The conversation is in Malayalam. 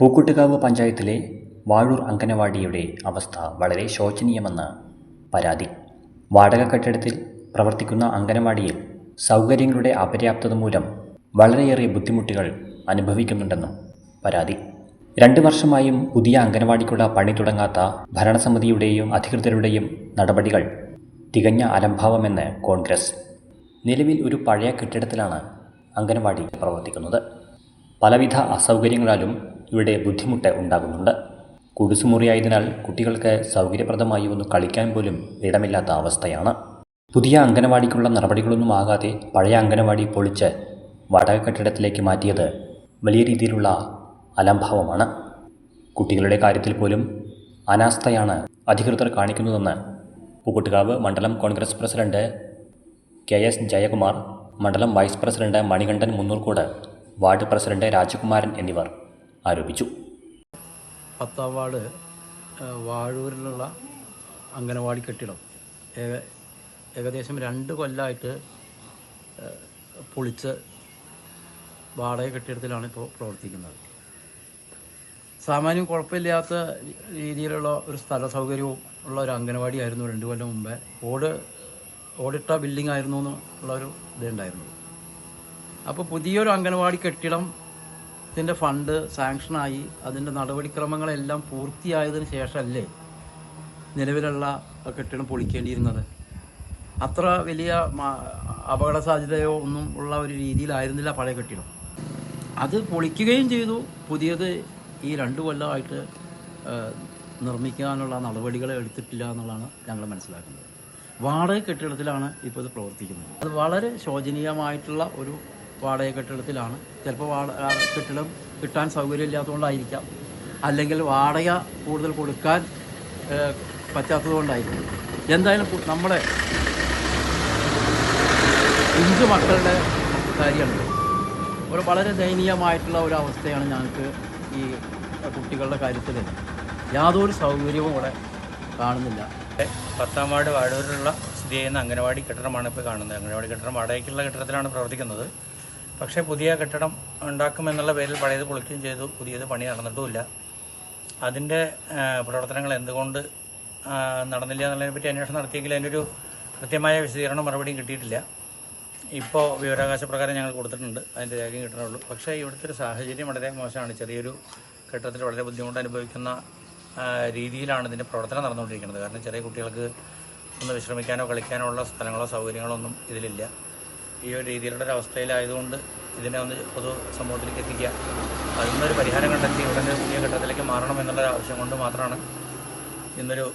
പൂക്കുട്ടുകാവ് പഞ്ചായത്തിലെ വാഴൂർ അങ്കനവാടിയുടെ അവസ്ഥ വളരെ ശോചനീയമെന്ന് പരാതി. വാടക കെട്ടിടത്തിൽ പ്രവർത്തിക്കുന്ന അങ്കനവാടിയിൽ സൗകര്യങ്ങളുടെ അപര്യാപ്തത മൂലം വളരെയേറെ ബുദ്ധിമുട്ടുകൾ അനുഭവിക്കുന്നുണ്ടെന്നും പരാതി. രണ്ട് വർഷമായും പുതിയ അംഗനവാടിക്കുള്ള പണി തുടങ്ങാത്ത ഭരണസമിതിയുടെയും അധികൃതരുടെയും നടപടികൾ തികഞ്ഞ അലംഭാവമെന്ന് കോൺഗ്രസ്. നിലവിൽ ഒരു പഴയ കെട്ടിടത്തിലാണ് അംഗനവാടി പ്രവർത്തിക്കുന്നത്. പലവിധ അസൗകര്യങ്ങളാലും ഇവിടെ ബുദ്ധിമുട്ട് ഉണ്ടാകുന്നുണ്ട്. കുടിസുമുറിയായതിനാൽ കുട്ടികൾക്ക് സൗകര്യപ്രദമായി ഒന്ന് കളിക്കാൻ പോലും ഇടമില്ലാത്ത അവസ്ഥയാണ്. പുതിയ അംഗനവാടിക്കുള്ള നടപടികളൊന്നും ആകാതെ പഴയ അംഗനവാടി പൊളിച്ച് വാടക കെട്ടിടത്തിലേക്ക് മാറ്റിയത് വലിയ രീതിയിലുള്ള അലംഭാവമാണ്. കുട്ടികളുടെ കാര്യത്തിൽ പോലും അനാസ്ഥയാണ് അധികൃതർ കാണിക്കുന്നതെന്ന് പൂക്കുട്ടുകാവ് മണ്ഡലം Congress president K S Jayakumar മണ്ഡലം vice president Manikandan Munnurkode ward president Rajakumaran എന്നിവർ ആരോപിച്ചു. പത്താം വാർഡ് വാഴൂരിലുള്ള അംഗനവാടി കെട്ടിടം. ഏകദേശം രണ്ട് കൊല്ലമായിട്ട് പൊളിച്ച് വാടക കെട്ടിടത്തിലാണ് ഇപ്പോൾ പ്രവർത്തിക്കുന്നത്. സാമാന്യം കുഴപ്പമില്ലാത്ത രീതിയിലുള്ള ഒരു സ്ഥല സൗകര്യവും ഉള്ള ഒരു അംഗനവാടി ആയിരുന്നു രണ്ട് കൊല്ലം മുമ്പേ. ഓട് ഓടിട്ട ബിൽഡിംഗ് ആയിരുന്നു എന്നുള്ള ഒരു ഇതുണ്ടായിരുന്നു അപ്പോൾ പുതിയൊരു അംഗനവാടി കെട്ടിടം ഇതിന്റെ ഫണ്ട് സാങ്ഷനായി അതിന്റെ നടപടിക്രമങ്ങളെല്ലാം പൂർത്തിയായതിനു ശേഷമല്ലേ നിലവിലുള്ള കെട്ടിടം പൊളിക്കേണ്ടിയിരുന്നത്? അത്ര വലിയ അപകട സാധ്യതയോ ഒന്നും ഉള്ള ഒരു രീതിയിലായിരുന്നില്ല പഴയ കെട്ടിടം. അത് പൊളിക്കുകയും ചെയ്തു. പുതിയത് ഈ രണ്ട് കൊല്ലമായിട്ട് നിർമ്മിക്കാനുള്ള നടപടികൾ എടുത്തിട്ടില്ല എന്നുള്ളതാണ് ഞങ്ങൾ മനസ്സിലാക്കുന്നത്. വാടക കെട്ടിടത്തിലാണ് ഇപ്പോൾ ഇത് പ്രവർത്തിക്കുന്നത്. അത് വളരെ ശോചനീയമായിട്ടുള്ള ഒരു വാടക കെട്ടിടത്തിലാണ്. ചിലപ്പോൾ വാടക കെട്ടിടം കിട്ടാൻ സൗകര്യമില്ലാത്തതുകൊണ്ടായിരിക്കാം. അല്ലെങ്കിൽ വാടക കൂടുതൽ കൊടുക്കാൻ പറ്റാത്തതുകൊണ്ടായിരിക്കും. എന്തായാലും നമ്മുടെ ഇഞ്ചു മക്കളുടെ കാര്യമാണ്. ഒരു വളരെ ദയനീയമായിട്ടുള്ള ഒരു അവസ്ഥയാണ് ഞങ്ങൾക്ക് ഈ കുട്ടികളുടെ കാര്യത്തിൽ. യാതൊരു സൗകര്യവും ഇവിടെ കാണുന്നില്ല. പത്താം വാർഡ് വാഴൂരിലുള്ള സ്ഥിതി ചെയ്യുന്ന അംഗനവാടി കെട്ടിടമാണ് ഇപ്പോൾ കാണുന്നത്. അംഗനവാടി കെട്ടിടം വാടകയ്ക്കുള്ള കെട്ടിടത്തിലാണ് പ്രവർത്തിക്കുന്നത്. പക്ഷേ പുതിയ കെട്ടിടം ഉണ്ടാക്കുമെന്നുള്ള പേരിൽ പഴയത് പൊളിക്കുകയും ചെയ്തു. പുതിയത് പണി നടന്നിട്ടുമില്ല. അതിന്റെ പ്രവർത്തനങ്ങൾ എന്തുകൊണ്ട് നടന്നില്ല എന്നുള്ളതിനെ പറ്റി അന്വേഷണം നടത്തിയെങ്കിൽ അതിന്റെ ഒരു കൃത്യമായ വിശദീകരണം മറുപടിയും കിട്ടിയിട്ടില്ല. ഇപ്പോൾ വിവരാവകാശ പ്രകാരം ഞങ്ങൾ കൊടുത്തിട്ടുണ്ട്. അതിന്റെ രേഖയും കിട്ടണുള്ളൂ. പക്ഷേ ഇവിടുത്തെ ഒരു സാഹചര്യം വളരെ മോശമാണ്. ചെറിയൊരു കെട്ടിടത്തിൽ വളരെ ബുദ്ധിമുട്ട് അനുഭവിക്കുന്ന രീതിയിലാണ് ഇതിന്റെ പ്രവർത്തനം നടന്നുകൊണ്ടിരിക്കുന്നത്. കാരണം ചെറിയ കുട്ടികൾക്ക് ഒന്ന് വിശ്രമിക്കാനോ കളിക്കാനോ ഉള്ള സ്ഥലങ്ങളോ സൗകര്യങ്ങളോ ഒന്നും ഇതിലില്ല. ഈ ഒരു രീതിയിലുള്ള ഒരു അവസ്ഥയിലായതുകൊണ്ട് ഇതിനെ ഒന്ന് പൊതു സമൂഹത്തിലേക്ക് എത്തിക്കുക. അതിനൊരു പരിഹാരം കണ്ടെത്തി ഉടനെ പുതിയ ഘട്ടത്തിലേക്ക് മാറണം എന്നുള്ളൊരു ആവശ്യം കൊണ്ട് മാത്രമാണ് ഇന്നൊരു